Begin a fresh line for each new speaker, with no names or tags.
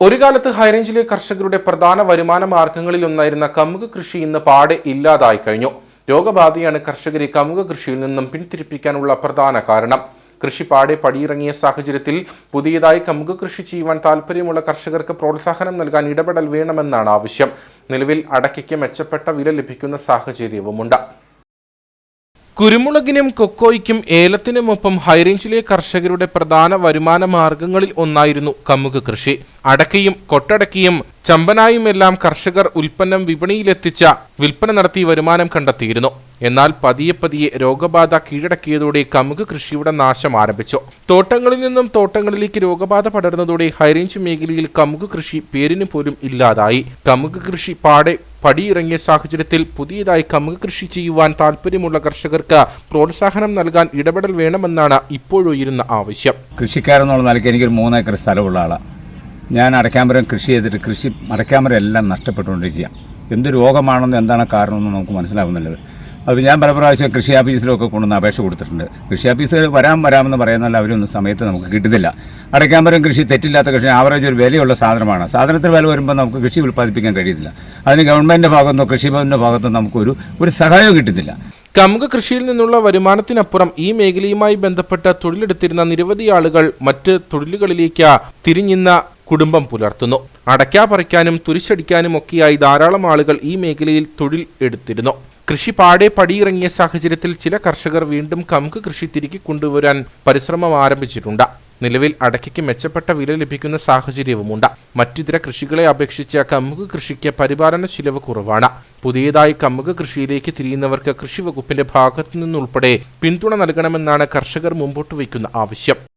ഒരു കാലത്ത് ഹൈറേഞ്ചിലെ കർഷകരുടെ പ്രധാന വരുമാന മാർഗങ്ങളിലൊന്നായിരുന്ന കമുക് കൃഷി ഇന്ന് പാടെ ഇല്ലാതായി കഴിഞ്ഞു. രോഗബാധയാണ് കർഷകരെ കമുക കൃഷിയിൽ നിന്നും പിന്തിരിപ്പിക്കാനുള്ള പ്രധാന കാരണം. കൃഷി പാടെ പടിയിറങ്ങിയ സാഹചര്യത്തിൽ പുതിയതായി കമുക കൃഷി ചെയ്യുവാൻ താല്പര്യമുള്ള കർഷകർക്ക് പ്രോത്സാഹനം നൽകാൻ ഇടപെടൽ വേണമെന്നാണ് ആവശ്യം. നിലവിൽ അടയ്ക്കയ്ക്ക് മെച്ചപ്പെട്ട വില ലഭിക്കുന്ന സാഹചര്യവുമുണ്ട്. കുരുമുളകിനും കൊക്കോയ്ക്കും ഏലത്തിനുമൊപ്പം ഹൈറേഞ്ചിലെ കർഷകരുടെ പ്രധാന വരുമാന മാർഗങ്ങളിൽ ഒന്നായിരുന്നു കമുക് കൃഷി. അടക്കയും കൊട്ടടക്കയും ചമ്പനായുമെല്ലാം കർഷകർ ഉൽപ്പന്നം വിപണിയിലെത്തിച്ച വിൽപ്പന നടത്തി വരുമാനം കണ്ടെത്തിയിരുന്നു. എന്നാൽ പതിയെ പതിയെ രോഗബാധ കീഴടക്കിയതോടെ കമുക് കൃഷിയുടെ നാശം ആരംഭിച്ചു. തോട്ടങ്ങളിൽ നിന്നും തോട്ടങ്ങളിലേക്ക് രോഗബാധ പടർന്നതോടെ ഹൈറേഞ്ച് മേഖലയിൽ കമുക് കൃഷി പേരിന് പോലും ഇല്ലാതായി. കമുക് കൃഷി പാടെ പടിയിറങ്ങിയ സാഹചര്യത്തിൽ പുതിയതായി കമുക കൃഷി ചെയ്യുവാൻ താല്പര്യമുള്ള കർഷകർക്ക് പ്രോത്സാഹനം നൽകാൻ ഇടപെടൽ വേണമെന്നാണ് ഇപ്പോഴുയരുന്ന ആവശ്യം.
കൃഷിക്കാരെന്നുള്ള നിലയ്ക്ക് എനിക്കൊരു മൂന്നേക്കർ സ്ഥലമുള്ള ആളാണ് ഞാൻ അടയ്ക്കാമരം കൃഷി ചെയ്തിട്ട് കൃഷി അടയ്ക്കാമരം എല്ലാം നഷ്ടപ്പെട്ടുകൊണ്ടിരിക്കുക എന്ത് രോഗമാണെന്ന് എന്താണ് കാരണമെന്ന് നമുക്ക് മനസ്സിലാവുന്നില്ലത് അത് ഞാൻ പല പ്രാവശ്യം കൃഷി ഓഫീസിലൊക്കെ കൊണ്ടുവന്ന് അപേക്ഷ കൊടുത്തിട്ടുണ്ട്. കൃഷി ഓഫീസിൽ വരാൻ വരാമെന്ന് പറയുന്നാൽ അവരൊന്നും സമയത്ത് നമുക്ക് കിട്ടുന്നില്ല. അടയ്ക്കാമരം കൃഷി തെറ്റില്ലാത്ത കൃഷി ആവറേജ് ഒരു വിലയുള്ള സാധനമാണ്. സാധനത്തിന് വില വരുമ്പോൾ നമുക്ക് കൃഷി ഉൽപ്പാദിപ്പിക്കാൻ കഴിയുന്നില്ല. അതിന് ഗവൺമെന്റിന്റെ ഭാഗത്തുനിന്നോ കൃഷിഭവന്റെ ഭാഗത്തുനിന്നോ നമുക്കൊരു ഒരു സഹായവും കിട്ടുന്നില്ല.
കമുക കൃഷിയിൽ നിന്നുള്ള വരുമാനത്തിനപ്പുറം ഈ മേഖലയുമായി ബന്ധപ്പെട്ട തൊഴിലെടുത്തിരുന്ന നിരവധി ആളുകൾ മറ്റ് തൊഴിലുകളിലേക്ക് തിരിഞ്ഞിന്ന കുടുംബം പുലർത്തുന്നു. അടയ്ക്കാ പറിക്കാനും തുരിശടിക്കാനും ഒക്കെയായി ധാരാളം ആളുകൾ ഈ മേഖലയിൽ തൊഴിൽ എടുത്തിരുന്നു. കൃഷി പാടെ പടിയിറങ്ങിയ സാഹചര്യത്തിൽ ചില കർഷകർ വീണ്ടും കമുക് കൃഷി തിരികെ കൊണ്ടുവരാൻ പരിശ്രമം ആരംഭിച്ചിട്ടുണ്ട്. നിലവിൽ അടയ്ക്കയ്ക്ക് മെച്ചപ്പെട്ട വില ലഭിക്കുന്ന സാഹചര്യവുമുണ്ട്. മറ്റിതര കൃഷികളെ അപേക്ഷിച്ച് കമുക് കൃഷിക്ക് പരിപാലന ചിലവ് കുറവാണ്. പുതിയതായി കമുക് കൃഷിയിലേക്ക് തിരിയുന്നവർക്ക് കൃഷി വകുപ്പിന്റെ ഭാഗത്തു നിന്നുൾപ്പെടെ പിന്തുണ നൽകണമെന്നാണ് കർഷകർ മുമ്പോട്ട് വയ്ക്കുന്ന ആവശ്യം.